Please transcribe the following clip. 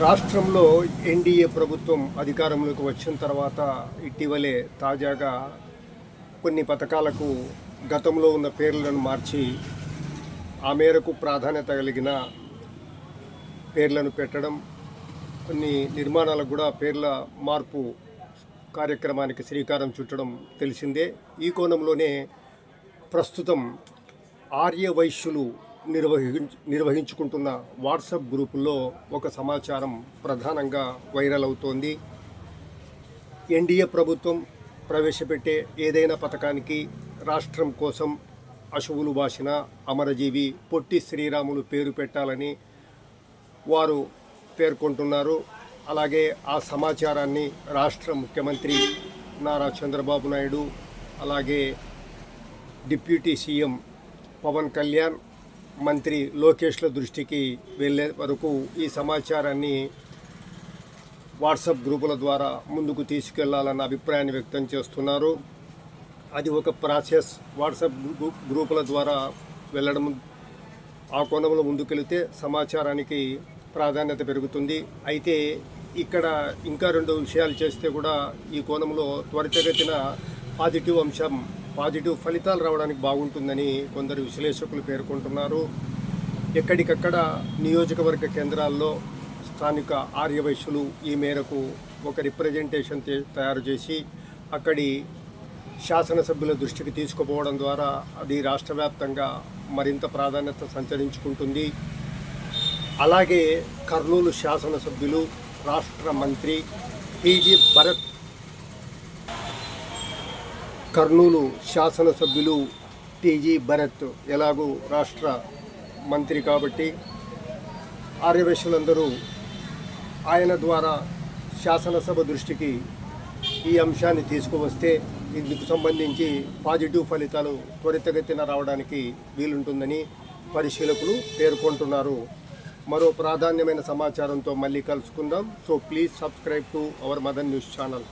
రాష్ట్రంలో ఎన్డీఏ ప్రభుత్వం అధికారంలోకి వచ్చిన తర్వాత ఇటీవలే తాజాగా కొన్ని పథకాలకు గతంలో ఉన్న పేర్లను మార్చి ఆ మేరకు ప్రాధాన్యత కలిగిన పేర్లను పెట్టడం కొన్ని నిర్మాణాలకు కూడా పేర్ల మార్పు కార్యక్రమానికి శ్రీకారం చుట్టడం తెలిసిందే. ఈ కోణంలోనే ప్రస్తుతం ఆర్య వైశ్యులు నిర్వహించు నిర్వహించుకుంటున్న వాట్సాప్ గ్రూపుల్లో ఒక సమాచారం ప్రధానంగా వైరల్ అవుతోంది. ఎన్డీఏ ప్రభుత్వం ప్రవేశపెట్టే ఏదైనా పథకానికి రాష్ట్రం కోసం అశువులు బాసిన అమరజీవి పొట్టి శ్రీరాములు పేరు పెట్టాలని వారు పేర్కొంటున్నారు. అలాగే ఆ సమాచారాన్ని రాష్ట్ర ముఖ్యమంత్రి నారా చంద్రబాబు నాయుడు అలాగే డిప్యూటీ సీఎం పవన్ కళ్యాణ్ మంత్రి లోకేష్ల దృష్టికి వెళ్ళే వరకు ఈ సమాచారాన్ని వాట్సాప్ గ్రూపుల ద్వారా ముందుకు తీసుకెళ్ళాలన్న అభిప్రాయాన్ని వ్యక్తం చేస్తున్నారు. అది ఒక ప్రాసెస్. వాట్సాప్ గ్రూపుల ద్వారా వెళ్ళడం ఆ కోణంలో ముందుకెళితే సమాచారానికి ప్రాధాన్యత పెరుగుతుంది. అయితే ఇక్కడ ఇంకా రెండు విషయాలు చేస్తే కూడా ఈ కోణంలో త్వరితగతిన పాజిటివ్ అంశం పాజిటివ్ ఫలితాలు రావడానికి బాగుంటుందని కొందరు విశ్లేషకులు పేర్కొంటున్నారు. ఎక్కడికక్కడ నియోజకవర్గ కేంద్రాల్లో స్థానిక ఆర్యవైశ్యులు ఈ మేరకు ఒక రిప్రజెంటేషన్ తయారు చేసి అక్కడి శాసనసభ్యుల దృష్టికి తీసుకుపోవడం ద్వారా అది రాష్ట్ర వ్యాప్తంగా మరింత ప్రాధాన్యత సంచరించుకుంటుంది. అలాగే కర్నూలు శాసనసభ్యులు రాష్ట్ర మంత్రి పీజీ భరత్ కర్నూలు శాసనసభ్యులు టీజీ భరత్ ఎలాగూ రాష్ట్ర మంత్రి కాబట్టి ఆర్యవేశ్యులందరూ ఆయన ద్వారా శాసనసభ దృష్టికి ఈ అంశాన్ని తీసుకువస్తే ఇందుకు సంబంధించి పాజిటివ్ ఫలితాలు త్వరితగతిన రావడానికి వీలుంటుందని పరిశీలకులు పేర్కొంటున్నారు. మరో ప్రాధాన్యమైన సమాచారంతో మళ్ళీ కలుసుకుందాం. So please subscribe to our mother news channel